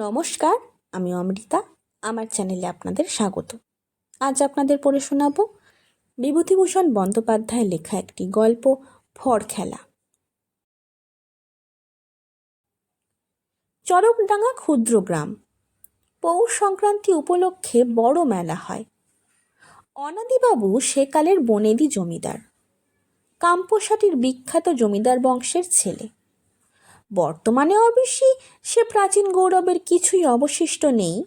নমস্কার, আমি অমৃতা। আমার চ্যানেলে আপনাদের স্বাগত। আজ আপনাদের পড়ে শোনাব বিভূতিভূষণ বন্দ্যোপাধ্যায়ের লেখা একটি গল্প, ফড় খেলা। চরকডাঙ্গা ক্ষুদ্র গ্রাম। পৌষ সংক্রান্তি উপলক্ষে বড় মেলা হয়। অনাদিবাবু সেকালের বনেদি জমিদার। কাম্পসাটির বিখ্যাত জমিদার বংশের ছেলে। বর্তমানে অবশ্যই সে প্রাচীন গৌরবের কিছুই অবশিষ্ট নেই।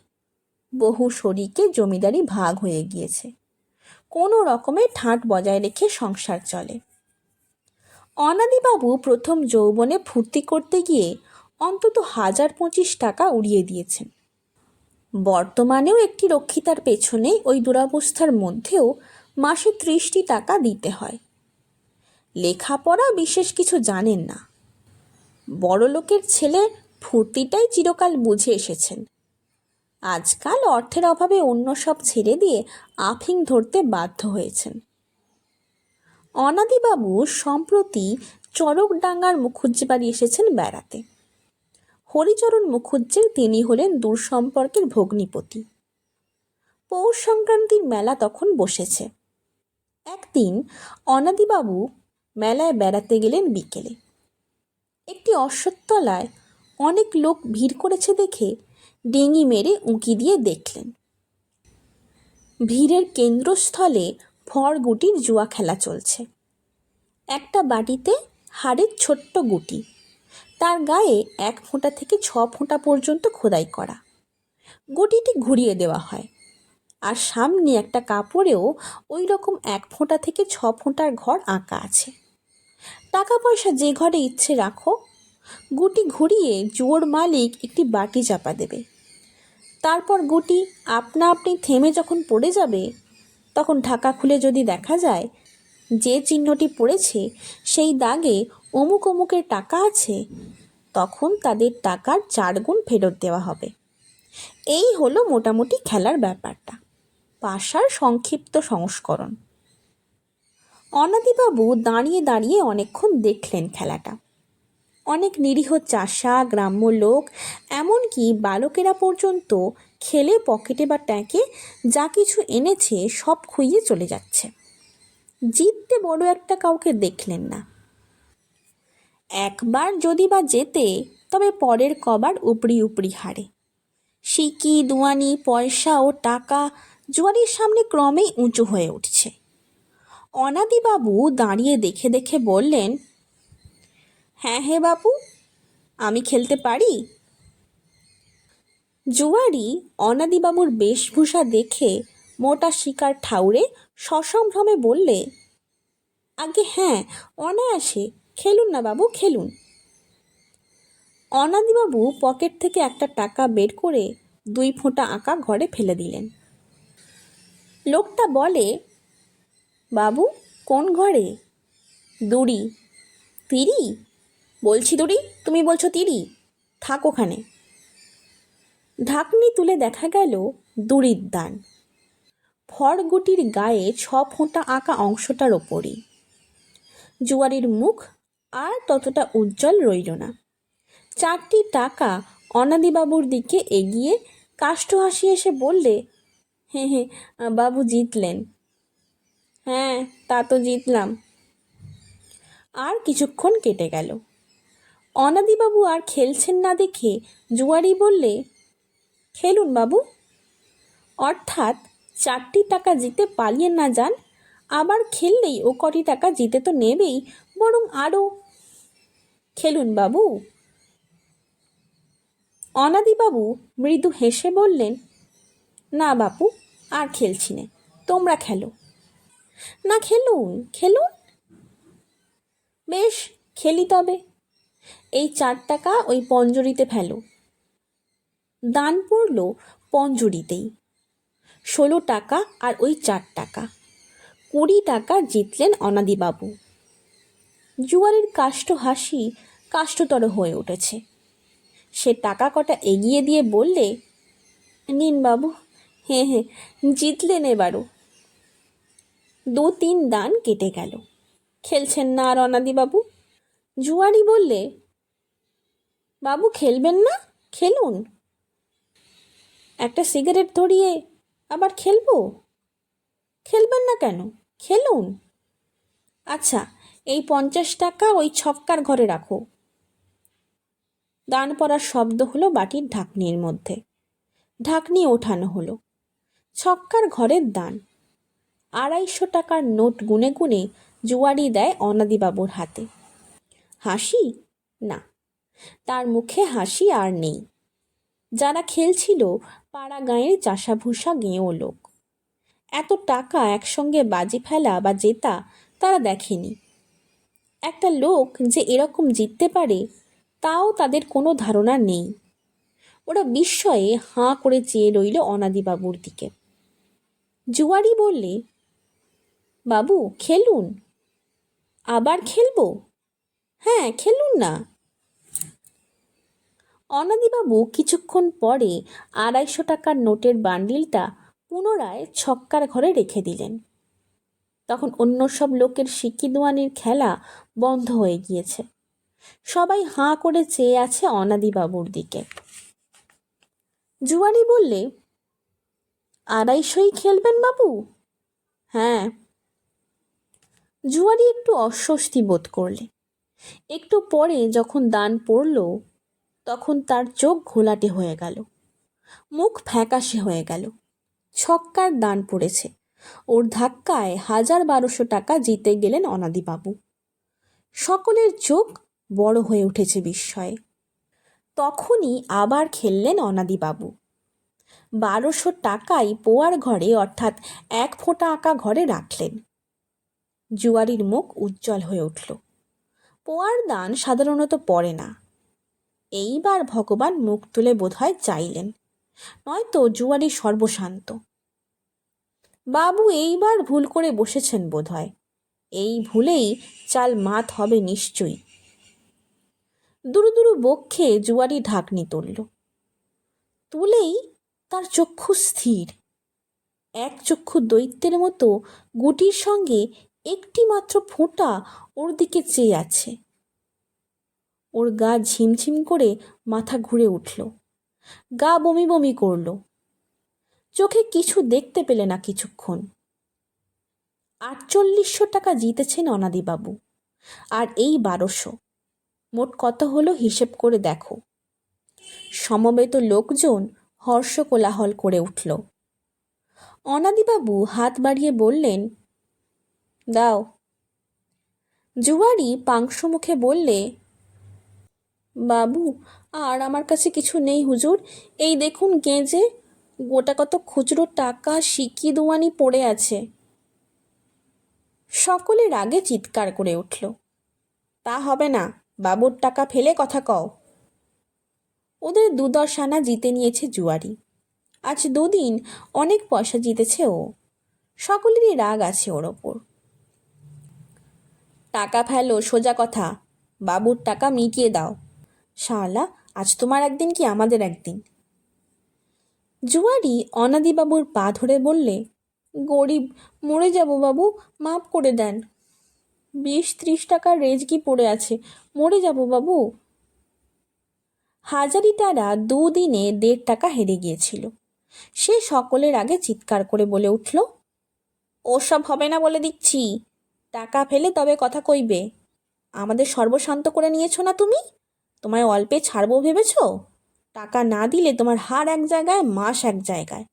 বহু শরিকে জমিদারি ভাগ হয়ে গিয়েছে। কোনো রকমে ঠাঁট বজায় রেখে সংসার চলে। অনাদিবাবু প্রথম যৌবনে ফুর্তি করতে গিয়ে অন্তত হাজার পঁচিশ টাকা উড়িয়ে দিয়েছেন। বর্তমানেও একটি রক্ষিতার পেছনে ওই দুরাবস্থার মধ্যেও মাসে ত্রিশটি টাকা দিতে হয়। লেখাপড়া বিশেষ কিছু জানেন না। বড়লোকের ছেলে ফুর্তিটাই চিরকাল বুঝে এসেছেন। আজকাল অর্থের অভাবে অন্য সব ছেড়ে দিয়ে আফিং ধরতে বাধ্য হয়েছেন। অনাদিবাবু সম্প্রতি চরকডাঙ্গার মুখুজ্জি বাড়ি এসেছেন বেড়াতে। হরিচরণ মুখুজ্জের তিনি হলেন দূর সম্পর্কের ভগ্নিপতি। পৌষ সংক্রান্তির মেলা তখন বসেছে। একদিন অনাদিবাবু মেলায় বেড়াতে গেলেন বিকেলে। একটি অশ্বত্থতলায় অনেক লোক ভিড় করেছে দেখে ডিঙি মেরে উঁকি দিয়ে দেখলেন। ভিড়ের কেন্দ্রস্থলে ফড়গুটির জুয়া খেলা চলছে। একটা বাটিতে হাড়ের ছোট্ট গুটি। তার গায়ে এক ফোঁটা থেকে ছ ফোঁটা পর্যন্ত খোদাই করা। গুটিটি ঘুরিয়ে দেওয়া হয়। আর সামনে একটা কাপড়েও ওই রকম এক ফোঁটা থেকে ছ ফোঁটার ঘর আঁকা আছে। টাকা পয়সা যে ঘরে ইচ্ছে রাখো, গুটি ঘুরিয়ে জোর মালিক একটি বাটি চাপা দেবে। তারপর গুটি আপনা আপনি থেমে যখন পড়ে যাবে, তখন ঢাকা খুলে যদি দেখা যায় যে চিহ্নটি পড়েছে, সেই দাগে অমুক অমুকের টাকা আছে, তখন তাদের টাকার চার গুণ ফেরত দেওয়া হবে। এই হলো মোটামুটি খেলার ব্যাপারটা। পাশার সংক্ষিপ্ত সংস্করণ। অনাদিবাবু দাঁড়িয়ে দাঁড়িয়ে অনেকক্ষণ দেখলেন খেলাটা। অনেক নিরীহ চাষা, গ্রাম্য লোক, এমনকি বালকেরা পর্যন্ত খেলে পকেটে বা ট্যাঁকে যা কিছু এনেছে সব খুইয়ে চলে যাচ্ছে। জিততে বড় একটা কাউকে দেখলেন না। একবার যদি বা যেতে তবে পরের কবার উপরি উপরি হারে। সিকি দুয়ানি, পয়সা ও টাকা জুয়ারির সামনে ক্রমেই উঁচু হয়ে উঠছে। অনাদিবাবু দাঁড়িয়ে দেখে দেখে বললেন হ্যাঁ হে বাপু, আমি খেলতে পারি? জুয়ারি অনাদিবাবুর বেশভূষা দেখে মোটা শিকার ঠাউরে সসম্ভ্রমে বললে, আগে হ্যাঁ অনায়াসে, খেলুন না বাবু, খেলুন। অনাদিবাবু পকেট থেকে একটা টাকা বের করে দুই ফোঁটা আঁকা ঘরে ফেলে দিলেন। লোকটা বলে বাবু, কোন ঘরে? দুড়ি তিরি? বলছি দুড়ি তুমি বলছো তিরি। থাক ওখানে। ঢাকনি তুলে দেখা গেল দুড়ির দান। ফড়গুটির গায়ে ছ ফোঁটা আঁকা অংশটার ওপরই। জুয়ারির মুখ আর ততটা উজ্জ্বল রইল না। চারটি টাকা অনাদিবাবুর দিকে এগিয়ে কাষ্ঠ হাসি এসে বললে, হে হে, বাবু জিতলেন। হ্যাঁ তা তো জিতলাম। আর কিছুক্ষণ কেটে গেল। অনাদিবাবু আর খেলছেন না দেখে জুয়ারি বললে, খেলুন বাবু। অর্থাৎ চারটি টাকা জিতে পালিয়ে না যান, আবার খেললেই ও কটি টাকা জিতে তো নেবেই, বরং আরও খেলুন বাবু। অনাদিবাবু মৃদু হেসে বললেন, না বাপু, আর খেলছি নে, তোমরা খেলো। না, খেলুন খেলুন। বেশ, খেলি তবে। এই চার টাকা ওই পঞ্জুরিতে ফেলো। দান পড়ল পঞ্জুরিতেই। ষোলো টাকা আর ওই চার টাকা। কুড়ি টাকা জিতলেন অনাদিবাবু। জুয়ারির কাষ্ট হাসি কাষ্টতর হয়ে উঠেছে। সে টাকা কটা এগিয়ে দিয়ে বললে, নিন বাবু হ্যাঁ হ্যাঁ জিতলেন এবারও। দু তিন দান কেটে গেল। খেলছেন না আর অনাদিবাবু জুয়ারি বললে, বাবু, খেলবেন না? খেলুন। একটা সিগারেট ধরিয়ে আবার খেলব? খেলবেন না কেন? খেলুন। আচ্ছা এই পঞ্চাশ টাকা ওই ছক্কার ঘরে রাখো। দান পড়ার শব্দ হলো বাটির ঢাকনির মধ্যে। ঢাকনি ওঠানো হলো। ছক্কার ঘরের দান। আড়াইশো টাকার নোট গুনে গুনে জুয়ারি দেয় অনাদিবাবুর হাতে। হাসি? না। তার মুখে হাসি আর নেই। যারা খেলছিল পাড়া গাঁয়ের চাষাভুষা গেঁয়ো লোক। এত টাকা একসঙ্গে বাজি ফেলা বা জেতা তারা দেখেনি। একটা লোক যে এরকম জিততে পারে তাও তাদের কোনো ধারণা নেই। ওরা বিস্ময়ে হাঁ করে চেয়ে রইল অনাদিবাবুর দিকে। জুয়ারি বললে বাবু, খেলুন। আবার খেলব? হ্যাঁ খেলুন না। অনাদিবাবু কিছুক্ষণ পরে আড়াইশো টাকার নোটের বান্ডিলটা পুনরায় ছক্কার ঘরে রেখে দিলেন। তখন অন্য সব লোকের সিকিদোয়ানির খেলা বন্ধ হয়ে গিয়েছে। সবাই হাঁ করে চেয়ে আছে অনাদিবাবুর দিকে। জুয়ারি বললে, আড়াইশোই খেলবেন বাবু? হ্যাঁ। জুয়ারি একটু অস্বস্তি বোধ করলে। একটু পরে যখন দান পড়ল, তখন তার চোখ ঘোলাটে হয়ে গেল। মুখ ফ্যাকাশে হয়ে গেল। ছক্কার দান পড়েছে। ওর ধাক্কায় হাজার বারোশো টাকা জিতে গেলেন অনাদিবাবু। সকলের চোখ বড় হয়ে উঠেছে বিস্ময়ে। তখনই আবার খেললেন অনাদিবাবু। বারোশো টাকাই পোয়ার ঘরে অর্থাৎ এক ফোঁটা আঁকা ঘরে রাখলেন। জুয়ারির মুখ উজ্জ্বল হয়ে উঠল। পোয়ার দান সাধারণত পড়ে না। এইবার ভগবান মুখ তুলে বোধহয় চাইলেন, নয়তো জুয়ারি সর্বশান্ত। বাবু এইবার ভুল করে বসেছেন বোধহয়। এই ভুলেই চাল মাত হবে নিশ্চয়ই। দুরু দুরু বক্ষে জুয়ারি ঢাকনি তুলল। তুলেই তার চক্ষু স্থির। এক চক্ষু দৈত্যের মতো গুটির সঙ্গে একটি মাত্র ফোঁটা ওর দিকে চেয়ে আছে। ওর গা ঝিমঝিম করে মাথা ঘুরে উঠল। গা বমি বমি করল। চোখে কিছু দেখতে পেলে না কিছুক্ষণ। আটচল্লিশশো টাকা জিতেছেন অনাদিবাবু। আর এই বারোশো। মোট কত হলো হিসেব করে দেখো। সমবেত লোকজন হর্ষ কোলাহল করে উঠল। অনাদিবাবু হাত বাড়িয়ে বললেন দাও। জুয়ারি পাংশু মুখে বললে, বাবু, আর আমার কাছে কিছু নেই হুজুর। এই দেখুন গেঁজে গোটা কত খুচরো টাকা সিকি দুয়ানি পড়ে আছে। সকলের আগে চিৎকার করে উঠল। তা হবে না, বাবুর টাকা ফেলে কথা কও। ওদের দুদশানা জিতে নিয়েছে জুয়ারি। আজ দুদিন অনেক পয়সা জিতেছে ও। সকলেরই রাগ আছে ওর ওপর। টাকা ফেলো, সোজা কথা। বাবুর টাকা মিটিয়ে দাও। শালা, আজ তোমার একদিন কি আমাদের একদিন? জুয়ারি অনাদিবাবুর পা ধরে বললে, গরিব, মরে যাব বাবু, মাফ করে দেন। বিশ ত্রিশ টাকার রেজকি পড়ে আছে, মরে যাব বাবু। হাজারিটারা দুদিনে দেড় টাকা হেরে গিয়েছিল। সে সকলের আগে চিৎকার করে বলে উঠল, ওসব হবে না বলে দিচ্ছি। টাকা ফেলে তবে কথা কইবে। আমাদের সর্বশান্ত করে নিয়েছো না তুমি? তোমায় অল্পে ছাড়বো ভেবেছ? টাকা না দিলে তোমার হার এক জায়গায়, মাস এক জায়গায়।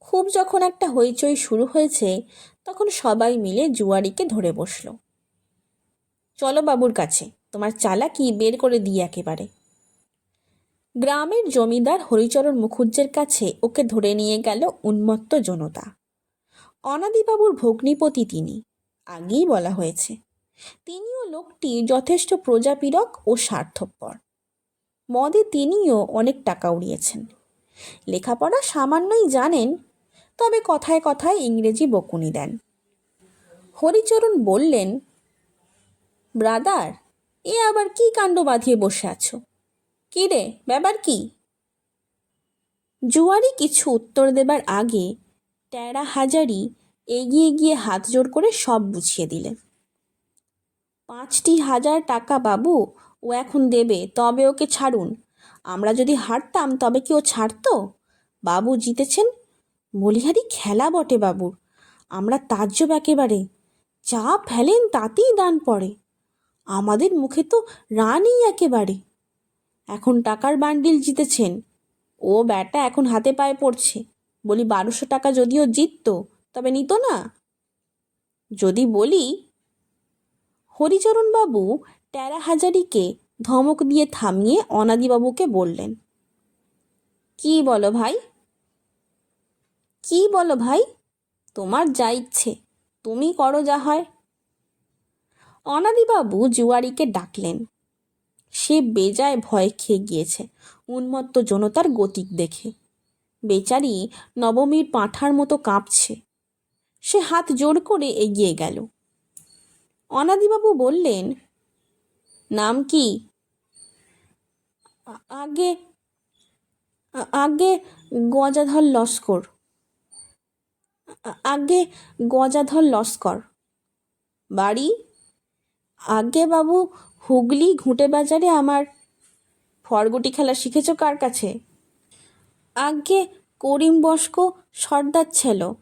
খুব যখন একটা হইচই শুরু হয়েছে, তখন সবাই মিলে জুয়ারিকে ধরে বসল। চলো বাবুর কাছে, তোমার চালা চালাকি বের করে দিই একেবারে। গ্রামের জমিদার হরিচরণ মুখুজ্জের কাছে ওকে ধরে নিয়ে গেল উন্মত্ত জনতা। অনাদিবাবুর ভগ্নিপতি তিনি, আগেই বলা হয়েছে। তিনিও লোকটি যথেষ্ট প্রজাপীড়ক ও স্বার্থপর। মদে তিনিও অনেক টাকা উড়িয়েছেন। লেখাপড়া সামান্যই জানেন, তবে কথায় কথায় ইংরেজি বকুনি দেন। হরিচরণ বললেন, ব্রাদার, এ আবার কি কাণ্ড বাঁধিয়ে বসে আছো? কি রে, ব্যাপার কি? জুয়ারি কিছু উত্তর দেবার আগে টেরা হাজারি এগিয়ে গিয়ে হাত জোর করে সব বুঝিয়ে দিলেন পাঁচটি হাজার টাকা বাবু, ও এখন দেবে, তবে ওকে ছাড়ুন। আমরা যদি হারতাম, তবে কি ও ছাড়তো? বাবু জিতেছেন? বলিহারি খেলা বটে বাবুর। আমরা তাজ্জব একেবারে। যা ফেলেন তাতেই দান পড়ে। আমাদের মুখে তো রানই একেবারে। এখন টাকার বান্ডিল জিতেছেন। ও ব্যাটা এখন হাতে পায়ে পড়ছে। বলি, বারোশো টাকা যদিও জিততো, তবে নিত না। যদি বলি, হরিচরণবাবু টেরা হাজারিকে ধমক দিয়ে থামিয়ে অনাদিবাবুকে বললেন। কি বলো ভাই? কি বলো ভাই? তোমার যা ইচ্ছে, তুমি করো যা হয়। অনাদিবাবু জুয়ারিকে ডাকলেন। সে বেজায় ভয় খেয়ে গিয়েছে, উন্মত্ত জনতার গতিক দেখে। বেচারি নবমীর পাঁঠার মতো কাঁপছে। সে হাত জোর করে এগিয়ে গেল। অনাদিবাবু বললেন, নাম কি? "আ- আগে আগে গজাধর লস্কর। আগে গজাধর লস্কর। বাড়ি? আগে বাবু হুগলি ঘুঁটে বাজারে আমার। ফরগুটি খেলা শিখেছ কার কাছে? আগে করিম বস্ক সর্দার ছিল,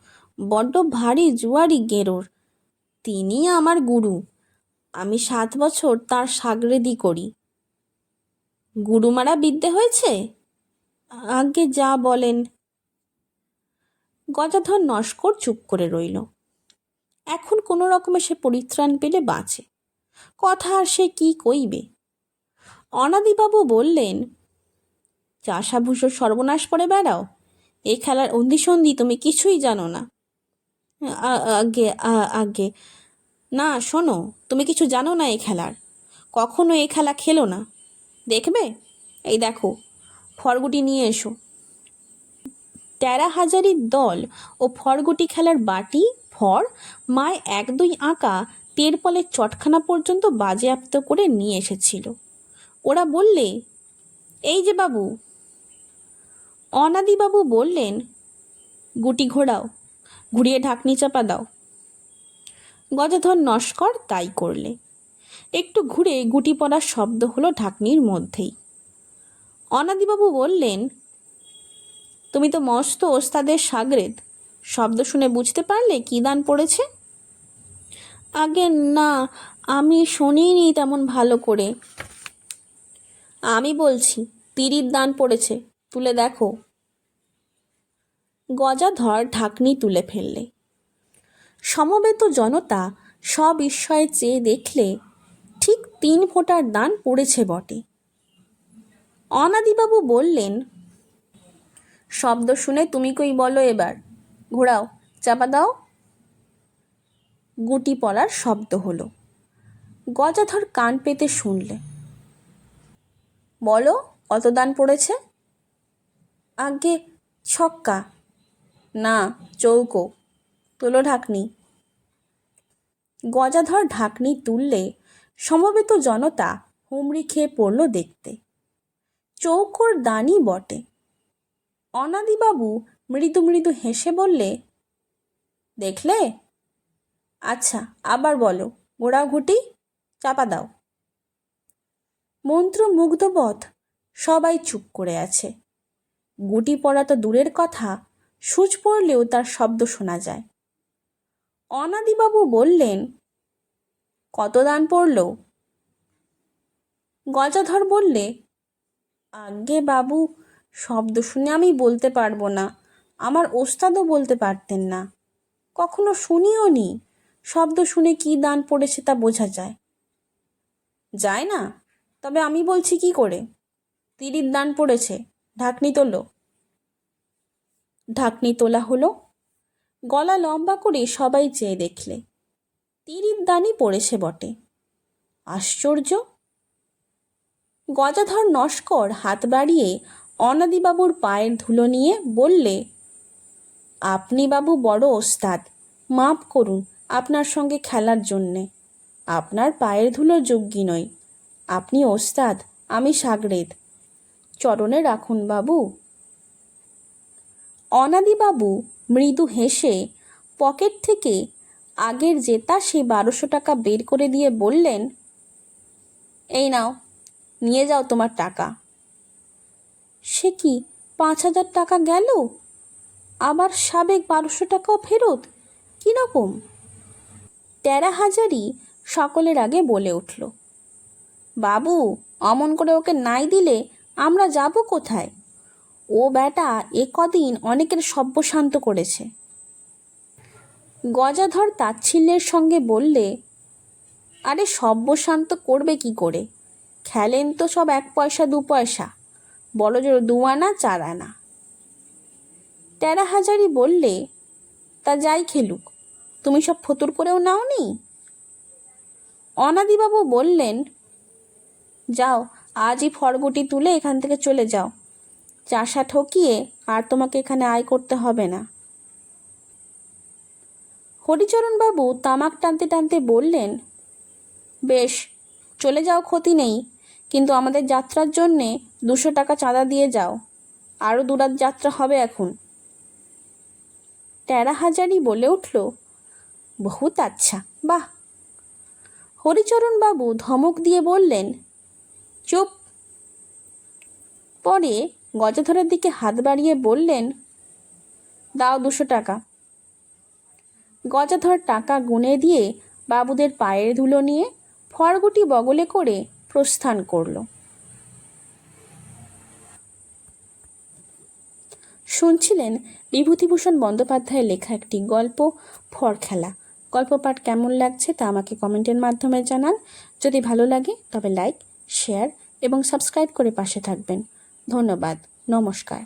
বড্ড ভারী জুয়ারি গেরোর। তিনি আমার গুরু। আমি সাত বছর তার সাগরেদি করি। গুরুমারা বিদ্যে হয়েছে? আগে যা বলেন। গজাধর নস্কর চুপ করে রইল। এখন কোনো রকমে সে পরিত্রাণ পেলে বাঁচে। কথা আর সে কি কইবে? অনাদিবাবু বললেন চাষাভূষো সর্বনাশ করে বেড়াও? এই খেলার অন্ধিসন্ধি তুমি কিছুই জানো না। আগে আগে। না, শোনো, তুমি কিছু জানো না এই খেলার? কখনো এই খেলা খেলো না? দেখবে? এই দেখো, ফরগুটি নিয়ে এসো। তেরা হাজারির দল ও ফরগুটি খেলার বাটি ফর মায় এক দুই আঁকা তেরপলের চটখানা পর্যন্ত বাজেয়াপ্ত করে নিয়ে এসেছিল। ওরা বললে, এই যে বাবু অনাদিবাবু বললেন, গুটি ঘোরাও ঘুরিয়ে ঢাকনি চাপা দাও। গজাধর নস্কর তাই করলে। একটু ঘুরে গুটি পড়ার শব্দ হলো ঢাকনির মধ্যেই। অনাদিবাবু বললেন, তুমি তো মস্ত ওস্তাদের সাগরেদ, শব্দ শুনে বুঝতে পারলে কী দান পড়েছে? আগে না, আমি শুনিনি তেমন ভালো করে। আমি বলছি তিরির দান পড়েছে। তুলে দেখো। গজাধর ঢাকনি তুলে ফেললে। সমবেত জনতা সবিস্ময়ে চেয়ে দেখলে ঠিক তিন ফোঁটার দান পড়েছে বটে। অনাদিবাবু বললেন, শব্দ শুনে তুমি কই বলো এবার? ঘোরাও চাপা দাও। গুটি পড়ার শব্দ হলো। গজাধর কান পেতে শুনলে। বলো, কত দান পড়েছে? আগে ছক্কা, না চৌকো, তোলো ঢাকনি। গজাধর ঢাকনি তুললে সমবেত জনতা হুমড়ি খেয়ে পড়ল দেখতে। চৌকোর দানই বটে। অনাদিবাবু মৃদু মৃদু হেসে বললে, দেখলে? আচ্ছা আবার বলো ঘুটি, চাপা দাও। মন্ত্রমুগ্ধবধ সবাই চুপ করে আছে। গুটি পড়া তো দূরের কথা, সূচ পড়লেও তার শব্দ শোনা যায়। অনাদিবাবু বললেন, কত দান পড়ল? গজাধর বললে আগে বাবু, শব্দ শুনে আমি বলতে পারব না, আমার ওস্তাদও বলতে পারতেন না। কখনো শুনিও নি, শব্দ শুনে কি দান পড়েছে তা বোঝা যায়। যায় না, তবে আমি বলছি কি করে? তিরির দান পড়েছে ঢাকনি তোলো। ঢাকনি তোলা হলো। গলা লম্বা করে সবাই চেয়ে দেখলে। তিরির দানি পড়েছে বটে। আশ্চর্য। গজাধর নস্কর হাত বাড়িয়ে অনাদিবাবুর পায়ের ধুলো নিয়ে বললে, আপনি বাবু বড় ওস্তাদ, মাপ করুন আপনার সঙ্গে খেলার জন্যে। আপনার পায়ের ধুলো যোগ্যী নই আপনি ওস্তাদ, আমি সাগরেদ। চরণে রাখুন বাবু। অনাদিবাবু মৃদু হেসে পকেট থেকে আগের জেতা সেই বারোশো টাকা বের করে দিয়ে বললেন, এই নাও, নিয়ে যাও তোমার টাকা। সে কি পাঁচ হাজার টাকা গেল? আবার সাবেক বারোশো টাকাও ফেরত? কীরকম তেরা হাজারই সকলের আগে বলে উঠল। বাবু, অমন করে ওকে নাই দিলে আমরা যাব কোথায়? ও বেটা এ কদিন অনেকের সব্যশান্ত করেছে। গজাধর তাচ্ছিল্যের সঙ্গে বললে, আরে সব্যশান্ত করবে কি করে? খেলেন তো সব এক পয়সা দু পয়সা বড় জোর দু আনা, চার আনা। তেরা হাজারি বললে, তা যাই খেলুক, তুমি সব ফতুর করেও নাও নি অনাদিবাবু বললেন, যাও আজই ফরগুটি তুলে এখান থেকে চলে যাও। চাষা ঠকিয়ে আর তোমাকে এখানে আয় করতে হবে না। হরিচরণবাবু তামাক টানতে টানতে বললেন, বেশ, চলে যাও, ক্ষতি নেই, কিন্তু আমাদের যাত্রার জন্যে দুশো টাকা চাঁদা দিয়ে যাও। আরও দুরাত যাত্রা হবে এখন। তেরা হাজারি বলে উঠল, বহুত আচ্ছা বাহ! হরিচরণবাবু ধমক দিয়ে বললেন চুপ। পরে গজাধরের দিকে হাত বাড়িয়ে বললেন, দাও দুশো টাকা। গজাধর টাকা গুনে দিয়ে বাবুদের পায়ের ধুলো নিয়ে ফরগুটি বগলে করে প্রস্থান করল। শুনছিলেন বিভূতিভূষণ বন্দ্যোপাধ্যায়ের লেখা একটি গল্প, ফর খেলা। গল্প পাঠ কেমন লাগছে তা আমাকে কমেন্টের মাধ্যমে জানান। যদি ভালো লাগে তবে লাইক, শেয়ার এবং সাবস্ক্রাইব করে পাশে থাকবেন। ধন্যবাদ। নমস্কার।